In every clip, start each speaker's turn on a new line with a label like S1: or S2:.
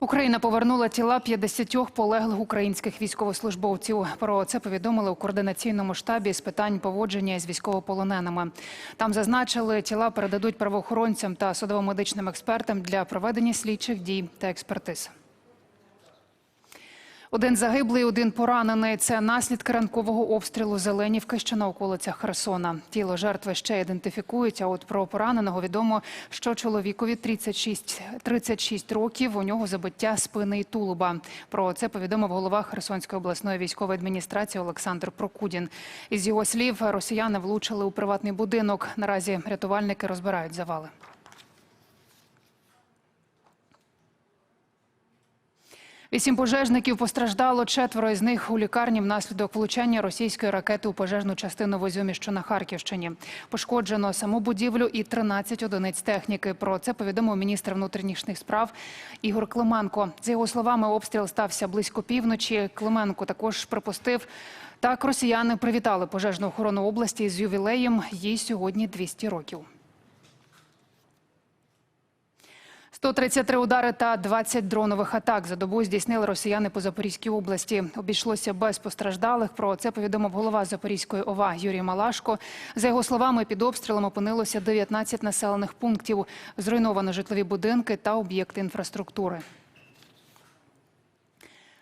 S1: Україна повернула тіла 50 полеглих українських військовослужбовців. Про це повідомили у координаційному штабі з питань поводження з військовополоненими. Там зазначили, тіла передадуть правоохоронцям та судово-медичним експертам для проведення слідчих дій та експертиз. Один загиблий, один поранений. Це наслідки ранкового обстрілу Зеленівки, що на околицях Херсона. Тіло жертви ще ідентифікують. А от про пораненого відомо, що чоловікові 36, 36 років. У нього забиття спини і тулуба. Про це повідомив голова Херсонської обласної військової адміністрації Олександр Прокудін. Із його слів, росіяни влучили у приватний будинок. Наразі рятувальники розбирають завали. Вісім пожежників постраждало. Четверо із них у лікарні внаслідок влучання російської ракети у пожежну частину в Ізюмі, що на Харківщині. Пошкоджено саму будівлю і 13 одиниць техніки. Про це повідомив міністр внутрішніх справ Ігор Клименко. За його словами, обстріл стався близько півночі. Клименко також припустив. Так, росіяни привітали пожежну охорону області з ювілеєм. Їй сьогодні 200 років. 133 удари та 20 дронових атак за добу здійснили росіяни по Запорізькій області. Обійшлося без постраждалих. Про це повідомив голова Запорізької ОВА Юрій Малашко. За його словами, під обстрілом опинилося 19 населених пунктів. Зруйновано житлові будинки та об'єкти інфраструктури.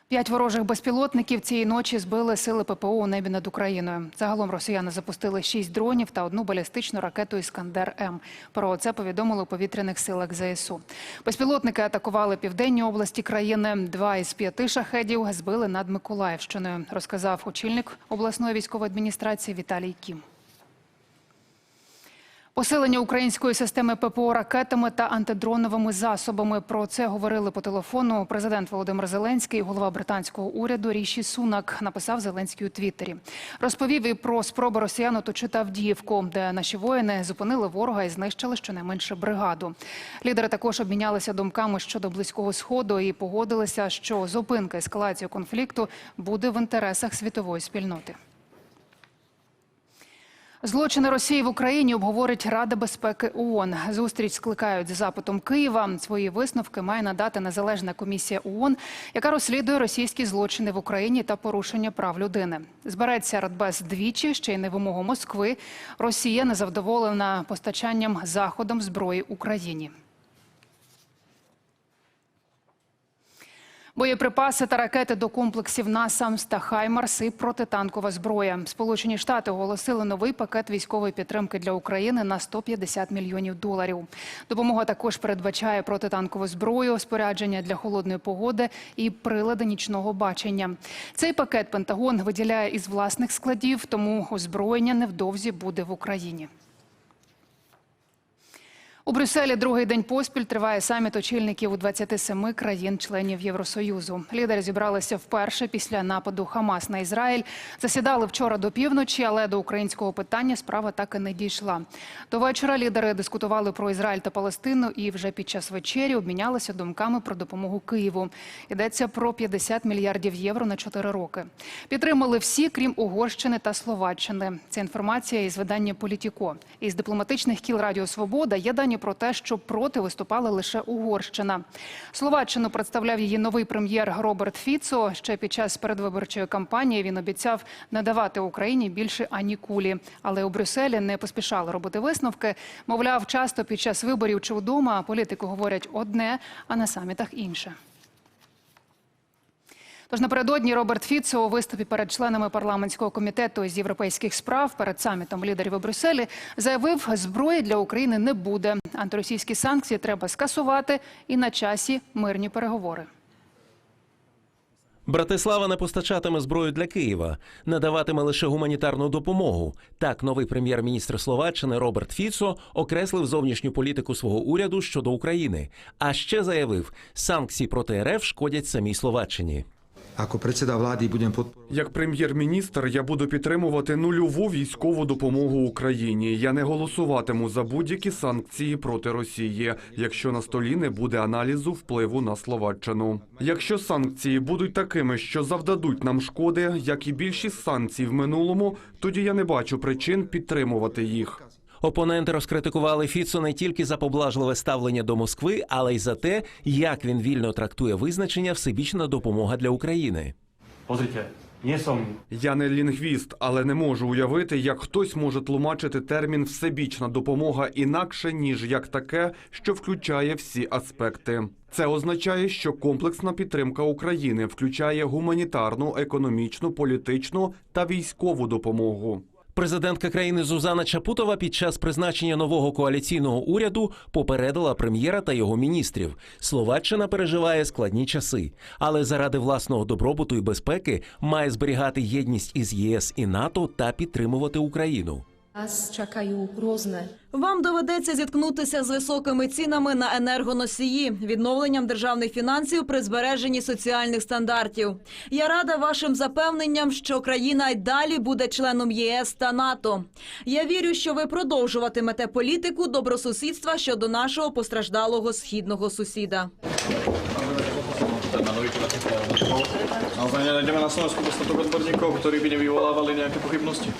S1: П'ять ворожих безпілотників цієї ночі збили сили ППО у небі над Україною. Загалом росіяни запустили шість дронів та одну балістичну ракету Іскандер М. Про це повідомили у повітряних силах ЗСУ. Безпілотники атакували південні області країни. Два із п'яти шахедів збили над Миколаївщиною. Розказав очільник обласної військової адміністрації Віталій Кім. Посилення української системи ППО ракетами та антидроновими засобами. Про це говорили по телефону президент Володимир Зеленський, голова британського уряду Ріші Сунак написав Зеленський у Твіттері. Розповів і про спробу росіян оточити Авдіївку, де наші воїни зупинили ворога і знищили щонайменше бригаду. Лідери також обмінялися думками щодо близького сходу і погодилися, що зупинка ескалації конфлікту буде в інтересах світової спільноти. Злочини Росії в Україні обговорить Рада безпеки ООН. Зустріч скликають з запитом Києва. Свої висновки має надати незалежна комісія ООН, яка розслідує російські злочини в Україні та порушення прав людини. Збереться Радбез двічі, ще й на вимогу Москви. Росія не завдоволена постачанням заходом зброї Україні. Боєприпаси та ракети до комплексів «Насамс» та «Хаймарс» і протитанкова зброя. Сполучені Штати оголосили новий пакет військової підтримки для України на 150 мільйонів доларів. Допомога також передбачає протитанкову зброю, спорядження для холодної погоди і прилади нічного бачення. Цей пакет Пентагон виділяє із власних складів, тому озброєння невдовзі буде в Україні. У Брюсселі другий день поспіль триває саміт очільників у 27 країн-членів Євросоюзу. Лідери зібралися вперше після нападу Хамас на Ізраїль. Засідали вчора до півночі, але до українського питання справа так і не дійшла. До вечора лідери дискутували про Ізраїль та Палестину і вже під час вечері обмінялися думками про допомогу Києву. Йдеться про 50 мільярдів євро на 4 роки. Підтримали всі, крім Угорщини та Словаччини. Це інформація із видання Політіко. Із дипломатичних кіл Радіо Свобода є дані про те, що проти виступала лише Угорщина. Словаччину представляв її новий прем'єр Роберт Фіцо. Ще під час передвиборчої кампанії він обіцяв надавати Україні більше ані кулі. Але у Брюсселі не поспішали робити висновки. Мовляв, часто під час виборів чи вдома політики говорять одне, а на самітах інше. Тож напередодні Роберт Фіцо у виступі перед членами парламентського комітету з європейських справ перед самітом лідерів у Брюсселі заявив, зброї для України не буде. Антиросійські санкції треба скасувати і на часі мирні переговори.
S2: Братислава не постачатиме зброю для Києва, надаватиме лише гуманітарну допомогу. Так, новий прем'єр-міністр Словаччини Роберт Фіцо окреслив зовнішню політику свого уряду щодо України. А ще заявив, санкції проти РФ шкодять самій Словаччині.
S3: Predseda vlády budem podporovať
S4: Як прем'єр-міністр я буду підтримувати нульову військову допомогу Україні. Я не голосуватиму за будь-які санкції проти Росії, якщо на столі не буде аналізу впливу на Словаччину. Якщо санкції будуть такими, що завдадуть нам шкоди, як і більшість санкцій в минулому, тоді я не бачу причин підтримувати їх.
S2: Опоненти розкритикували Фіцо не тільки за поблажливе ставлення до Москви, але й за те, як він вільно трактує визначення всебічна допомога для України.
S4: Я не лінгвіст, але не можу уявити, як хтось може тлумачити термін всебічна допомога інакше, ніж як таке, що включає всі аспекти. Це означає, що комплексна підтримка України включає гуманітарну, економічну, політичну та військову допомогу.
S2: Президентка країни Зузана Чапутова під час призначення нового коаліційного уряду попередила прем'єра та його міністрів. Словаччина переживає складні часи, але заради власного добробуту і безпеки має зберігати єдність із ЄС і НАТО та підтримувати Україну.
S5: Нас чекають різне.
S6: Вам доведеться зіткнутися з високими цінами на енергоносії, відновленням державних фінансів при збереженні соціальних стандартів. Я рада вашим запевненням, що країна й далі буде членом ЄС та НАТО. Я вірю, що ви продовжуватимете політику добросусідства щодо нашого постраждалого східного сусіда.
S7: Nenájdeme na Slovensku dostatok odborníkov, ktorí by nevyvolávali nejaké pochybnosti?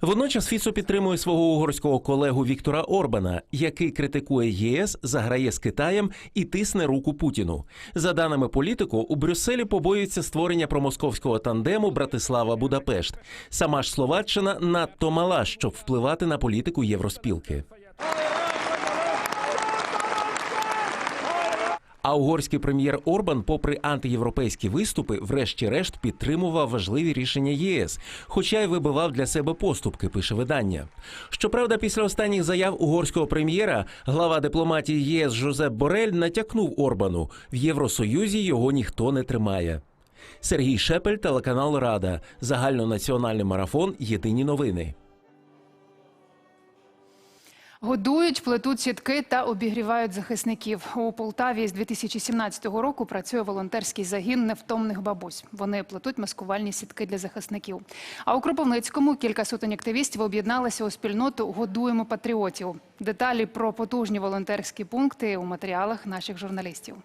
S2: Водночас Фіцо підтримує свого угорського колегу Віктора Орбана, який критикує ЄС, заграє з Китаєм і тисне руку Путіну. За даними політику, у Брюсселі побоюються створення промосковського тандему Братислава Будапешт. Сама ж Словаччина надто мала, щоб впливати на політику євроспілки. А угорський прем'єр Орбан, попри антиєвропейські виступи, врешті-решт підтримував важливі рішення ЄС, хоча й вибивав для себе поступки, пише видання. Щоправда, після останніх заяв угорського прем'єра глава дипломатії ЄС Жозеп Борель натякнув Орбану: в Євросоюзі його ніхто не тримає. Сергій Шепель, телеканал Рада, загальнонаціональний марафон. Єдині новини.
S1: Годують, плетуть сітки та обігрівають захисників. У Полтаві з 2017 року працює волонтерський загін невтомних бабусь. Вони плетуть маскувальні сітки для захисників. А у Кропивницькому кілька сотень активістів об'єдналися у спільноту Годуємо патріотів. Деталі про потужні волонтерські пункти у матеріалах наших журналістів.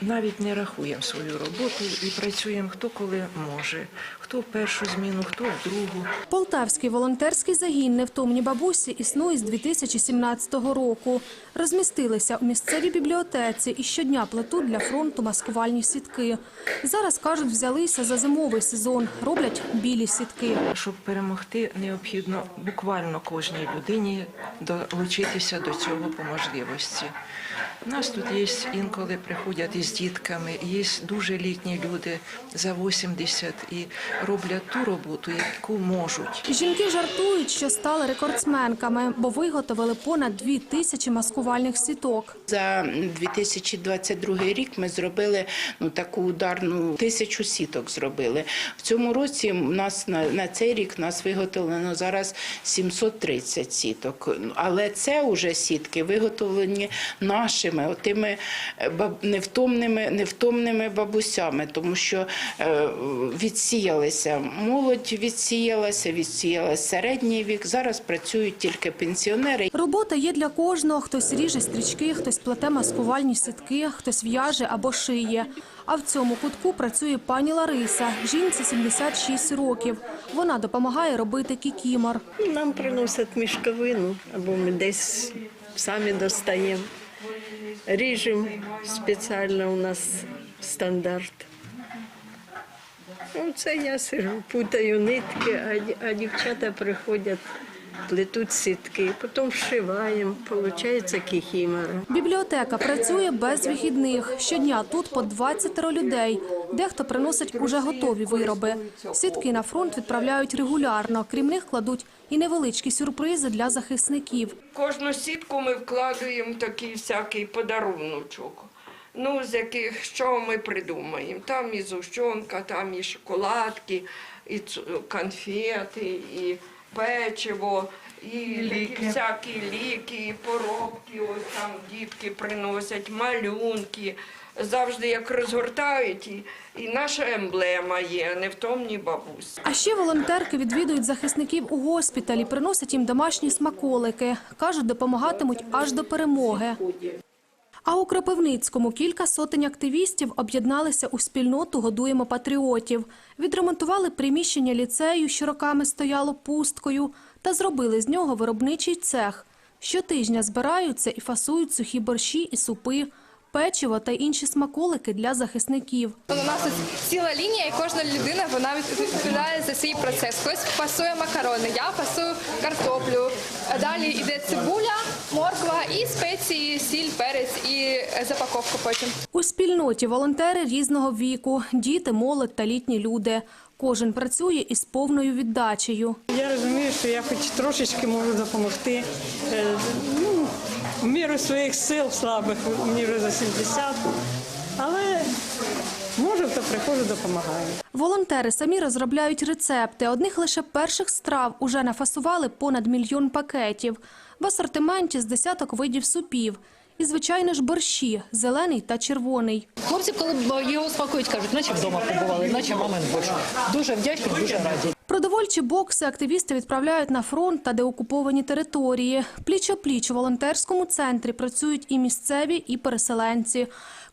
S8: Навіть не рахуємо свою роботу і працюємо хто коли може, хто в першу зміну, хто в другу.
S9: Полтавський волонтерський загін «Невтомні бабусі» існує з 2017 року. Розмістилися у місцевій бібліотеці і щодня плетуть для фронту маскувальні сітки. Зараз, кажуть, взялися за зимовий сезон, роблять білі сітки.
S8: Щоб перемогти, необхідно буквально кожній людині долучитися до цього по можливості. У нас тут є інколи приходять із дітками, є дуже літні люди за 80 і роблять ту роботу, яку можуть.
S9: Жінки жартують, що стали рекордсменками, бо виготовили понад дві тисячі маскувальних сіток.
S10: За 2022 рік ми зробили ну таку ударну тисячу сіток. Зробили в цьому році. У нас на, на цей рік нас виготовлено зараз 730 сіток. Але це вже сітки виготовлені нашими, отими е, баб- невтомними, невтомними бабусями, тому що е, відсіялися молодь, відсіялася, відсіялася середній вік. Зараз працюють тільки пенсіонери.
S9: Робота є для кожного. Хтось ріже стрічки, хтось плете маскувальні сітки, хтось в'яже або шиє. А в цьому кутку працює пані Лариса. Жінці 76 років. Вона допомагає робити кікімор.
S11: Нам приносять мішковину, або ми десь самі достаємо. Ріжемо спеціально у нас стандарт. Ну, це я сижу, путаю нитки, а, а дівчата приходять, плетуть сітки, потім вшиваємо, виходить кіхімора.
S9: Бібліотека працює без вихідних. Щодня тут по 20 людей. Дехто приносить уже готові вироби. Сітки на фронт відправляють регулярно. Крім них кладуть і невеличкі сюрпризи для захисників.
S12: Кожну сітку ми вкладаємо такий всякий подаруночок. Ну, з яких що ми придумаємо. Там і зущенка, там і шоколадки, і конфети, і печиво, і такі всякі ліки, і поробки. Ось там дітки приносять, малюнки. Завжди як розгортають, і, і наша емблема є, невтомні бабусі.
S9: А ще волонтерки відвідують захисників у госпіталі, приносять їм домашні смаколики. Кажуть, допомагатимуть аж до перемоги. А у Кропивницькому кілька сотень активістів об'єдналися у спільноту «Годуємо патріотів». Відремонтували приміщення ліцею, що роками стояло пусткою, та зробили з нього виробничий цех. Щотижня збираються і фасують сухі борщі і супи, печиво та інші смаколики для захисників.
S13: У нас ціла лінія, і кожна людина вона відповідає за свій процес. Хтось фасує макарони, я фасую картоплю. Далі йде цибуля, морква і спеції, сіль, перець і запаковка потім.
S9: У спільноті волонтери різного віку, діти, молодь та літні люди. Кожен працює із повною віддачею.
S11: Я розумію, що я хоч трошечки можу допомогти. е, Ну, в міру своїх сил слабих, мені вже за 70. Але можу, то приходжу, допомагаю.
S9: Волонтери самі розробляють рецепти. Одних лише перших страв уже нафасували понад мільйон пакетів. В асортименті з десяток видів супів. І, звичайно ж, борщі – зелений та червоний.
S14: Хлопці, коли його спакують, кажуть, наче вдома побували, наче мамин борщ. Дуже вдячні, дуже раді.
S9: Продовольчі бокси активісти відправляють на фронт та деокуповані території. Пліч-о-пліч у волонтерському центрі працюють і місцеві, і переселенці.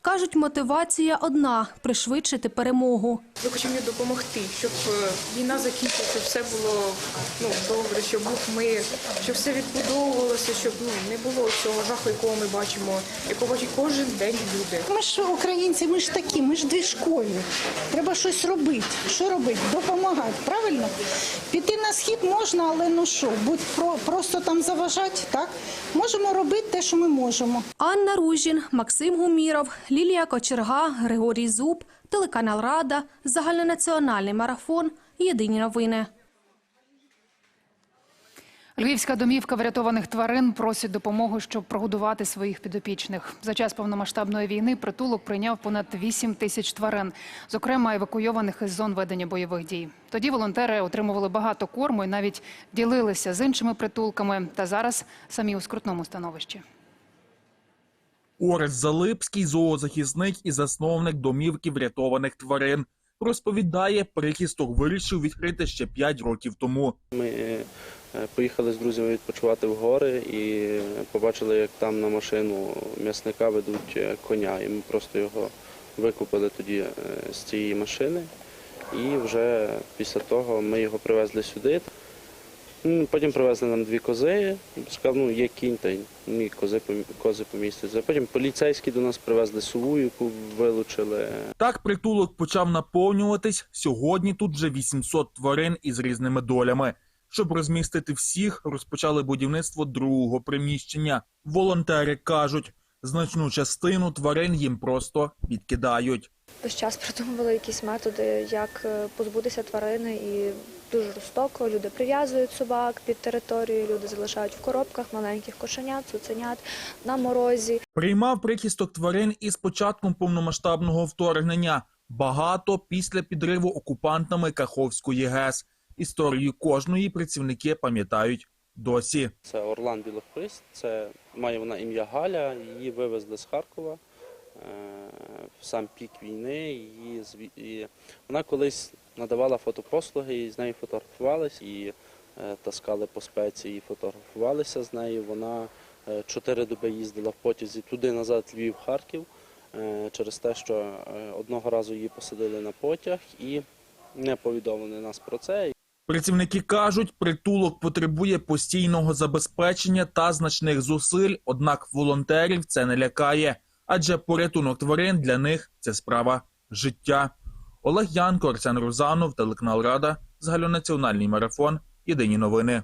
S9: Кажуть, мотивація одна – пришвидшити перемогу.
S15: Ми хочемо допомогти, щоб е, війна закінчилася, щоб все було ну, добре, щоб був мир, щоб все відбудовувалося, щоб ну, не було цього жаху, якого ми бачимо, якого бачать кожен день люди.
S16: Ми ж українці, ми ж такі, ми ж двіжкові. Треба щось робити. Що робити? Допомагати, правильно? Піти на схід можна, але ну що, будь про, просто там заважати, так? Можемо робити те, що ми можемо.
S9: Анна Ружін, Максим Гуміров, Лілія Кочерга, Григорій Зуб, телеканал Рада, загальнонаціональний марафон, єдині новини.
S1: Львівська домівка врятованих тварин просить допомогу, щоб прогодувати своїх підопічних. За час повномасштабної війни притулок прийняв понад 8 тисяч тварин, зокрема евакуйованих із зон ведення бойових дій. Тоді волонтери отримували багато корму і навіть ділилися з іншими притулками. Та зараз самі у скрутному становищі.
S17: Орест Залипський, зоозахисник і засновник домівки врятованих тварин. Розповідає, прихисток вирішив відкрити ще 5 років тому.
S18: Ми е, поїхали з друзями відпочивати в гори і побачили, як там на машину м'ясника ведуть е, коня. І ми просто його викупили тоді е, з цієї машини. І вже після того ми його привезли сюди. Потім привезли нам дві кози. Сказав, ну є кінь, та й ні, кози, кози помістяться. Потім поліцейські до нас привезли сову, яку вилучили.
S17: Так притулок почав наповнюватись. Сьогодні тут вже 800 тварин із різними долями. Щоб розмістити всіх, розпочали будівництво другого приміщення. Волонтери кажуть, значну частину тварин їм просто відкидають.
S19: Весь час придумували якісь методи, як е, позбутися тварини, і дуже жорстоко люди прив'язують собак під територію, люди залишають в коробках маленьких кошенят, цуценят на морозі.
S17: Приймав прихисток тварин із початком повномасштабного вторгнення. Багато після підриву окупантами Каховської ГЕС. Історію кожної працівники пам'ятають досі.
S18: Це Орлан Білохвист, це має вона ім'я Галя, її вивезли з Харкова е, в сам пік війни. Її зві- і вона колись надавала фотопослуги, і з нею фотографувалися, і е, таскали по спеції, і фотографувалися з нею. Вона е, чотири доби їздила в потязі туди назад, Львів, Харків, е, через те, що одного разу її посадили на потяг і не повідомили нас про це.
S17: Працівники кажуть, притулок потребує постійного забезпечення та значних зусиль, однак волонтерів це не лякає, адже порятунок тварин для них це справа життя. Олег Янко, Арсен Рузанов, телеканал Рада, загальнонаціональний марафон. Єдині новини.